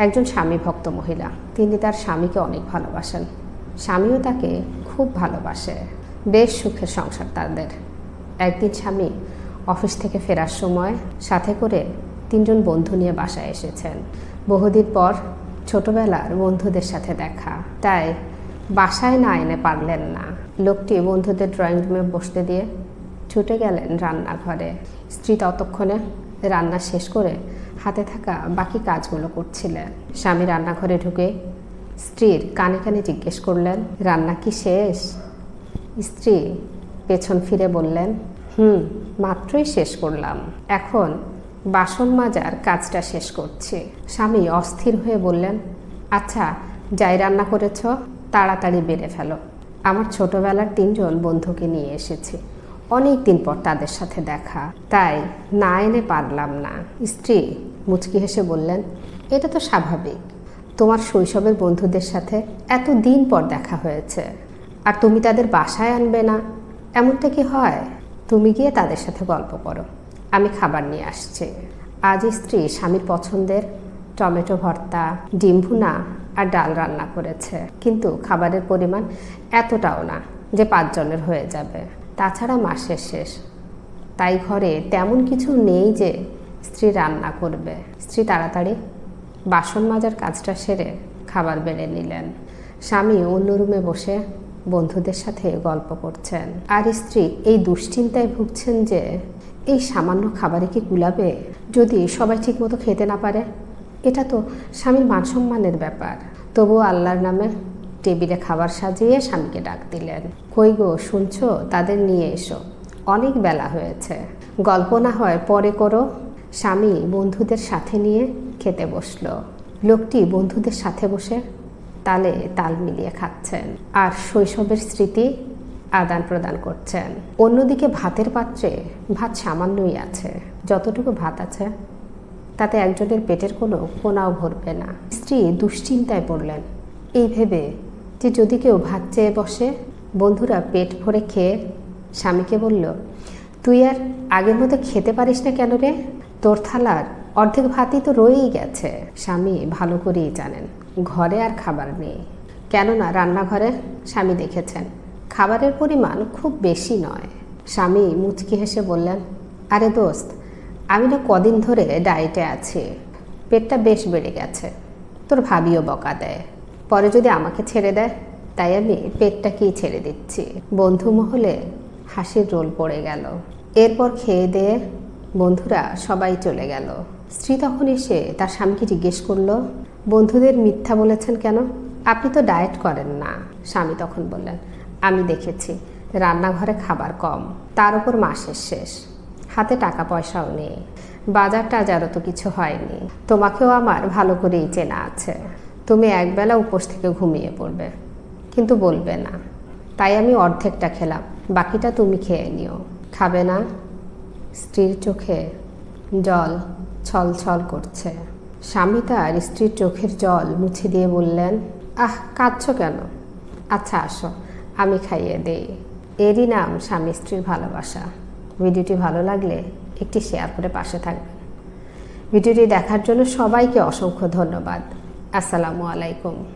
একজন স্বামী ভক্ত মহিলা। তিনি তার স্বামীকে অনেক ভালোবাসেন। স্বামীও তাকে খুব ভালোবাসে। বেশ সুখের সংসার তাদের। একদিন স্বামী অফিস থেকে ফেরার সময় সাথে করে তিনজন বন্ধু নিয়ে বাসায় এসেছেন। বহুদিন পর ছোটবেলার বন্ধুদের সাথে দেখা। তাই বাসায় না এনে পারলেন না। লোকটি বন্ধুদের ড্রয়িং রুমে বসতে দিয়ে ছুটে গেলেন রান্নাঘরে। স্ত্রী ততক্ষণে রান্না শেষ করে হাতে থাকা বাকি কাজগুলো করছিলেন। স্বামী রান্নাঘরে ঢুকে স্ত্রীর কানে কানে জিজ্ঞেস করলেন, রান্না কি শেষ? স্ত্রী পেছন ফিরে বললেন, হুম, মাত্রই শেষ করলাম। এখন বাসন মাজার কাজটা শেষ করছি। স্বামী অস্থির হয়ে বললেন আচ্ছা যাই রান্না করেছ, তাড়াতাড়ি বেড়ে ফেলো। আমার ছোটবেলার তিনজন বন্ধুকে নিয়ে এসেছি। অনেক দিন পর তাদের সাথে দেখা। তাই না এনে পারলাম না। স্ত্রী মুচকি হেসে বললেন, এটা তো স্বাভাবিক। তোমার শৈশবের বন্ধুদের সাথে এত দিন পর দেখা হয়েছে। আর তুমি তাদের বাসায় আনবে না? এমনটা কি হয়? তুমি গিয়ে তাদের সাথে গল্প করো। আমি খাবার নিয়ে আসছি। আজ স্ত্রী স্বামীর পছন্দের টমেটো ভর্তা, ডিম ভুনা আর ডাল রান্না করেছে। কিন্তু খাবারের পরিমাণ এতটাও না যে পাঁচজনের হয়ে যাবে। তাছাড়া মাসের শেষ। তাই ঘরে তেমন কিছু নেই যে স্ত্রী রান্না করবে। স্ত্রী তাড়াতাড়ি বাসন মাজার কাজটা সেরে খাবার বেড়ে নিলেন। স্বামী অন্য রুমে বসে বন্ধুদের সাথে গল্প করছেন। আর স্ত্রী এই দুশ্চিন্তায় ভুগছেন যে, এই সামান্য খাবারে কি কুলাবে যদি সবাই ঠিকমতো খেতে না পারে, এটা তো স্বামীর মান সম্মানের ব্যাপার। তবুও আল্লাহর নামে টেবিলে খাবার সাজিয়ে স্বামীকে ডাক দিলেন। কই গো, শুনছো? তাদের নিয়ে এসো। অনেক বেলা হয়েছে। গল্প না হয় পরে করো। স্বামী বন্ধুদের সাথে নিয়ে খেতে বসল। লোকটি বন্ধুদের সাথে বসে তালে তাল মিলিয়ে খাচ্ছেন আর শৈশবের স্মৃতি আদান প্রদান করছেন। অন্যদিকে ভাতের পাত্রে ভাত সামান্যই আছে। যতটুকু ভাত আছে, তাতে একজনের পেটের কোনো কোনাও ভরবে না। স্ত্রী দুশ্চিন্তায় পড়লেন। এই ভেবে যে যদি কেউ ভাত চেয়ে বসে, বন্ধুরা পেট ভরে খেয়ে স্বামীকে বলল, তুই আর আগের মতো খেতে পারিস না কেন রে? তোর থালার অর্ধেক ভাতই তো রয়েই গেছে। স্বামী ভালো করেই জানেন, ঘরে আর খাবার নেই। কেননা রান্নাঘরে স্বামী দেখেছেন, খাবারের পরিমাণ খুব বেশি নয়। স্বামী মুচকি হেসে বললেন, আরে দোস্ত, আমি না কদিন ধরে ডায়েটে আছি। পেটটা বেশ বেড়ে গেছে, তোর ভাবিও বকা দেয়। পরে যদি আমাকে ছেড়ে দেয়, তাই আমি পেটটাকেই ছেড়ে দিচ্ছি। বন্ধু মহলে হাসির রোল পড়ে গেল। এরপর খেয়ে দিয়ে বন্ধুরা, সবাই চলে গেল। স্ত্রী তখন এসে তার স্বামীকে জিজ্ঞেস করল, বন্ধুদের মিথ্যা বলেছেন কেন? আপনি তো ডায়েট করেন না। স্বামী তখন বললেন, আমি দেখেছি, রান্নাঘরে খাবার কম, তার উপর মাসের শেষ। হাতে টাকা পয়সাও নেই, বাজার টাজারও তো কিছু হয়নি। তোমাকেও আমার ভালো করেই চেনা আছে। তুমি একবেলা উপোস থেকে ঘুমিয়ে পড়বে, কিন্তু বলবে না। তাই আমি অর্ধেকটা খেলাম, বাকিটা তুমি খেয়ে নিও। খাবে না? স্ত্রীর চোখে জল ছল ছল করছে। স্বামী তার স্ত্রীর চোখের জল মুছে দিয়ে বললেন, আহ, কাঁদছ কেন? আচ্ছা আসো, আমি খাইয়ে দেই। এরই নাম স্বামী স্ত্রীর ভালোবাসা। ভিডিওটি ভালো লাগলে একটি শেয়ার করে পাশে থাকবেন। ভিডিওটি দেখার জন্য সবাইকে অসংখ্য ধন্যবাদ। আসসালামু আলাইকুম।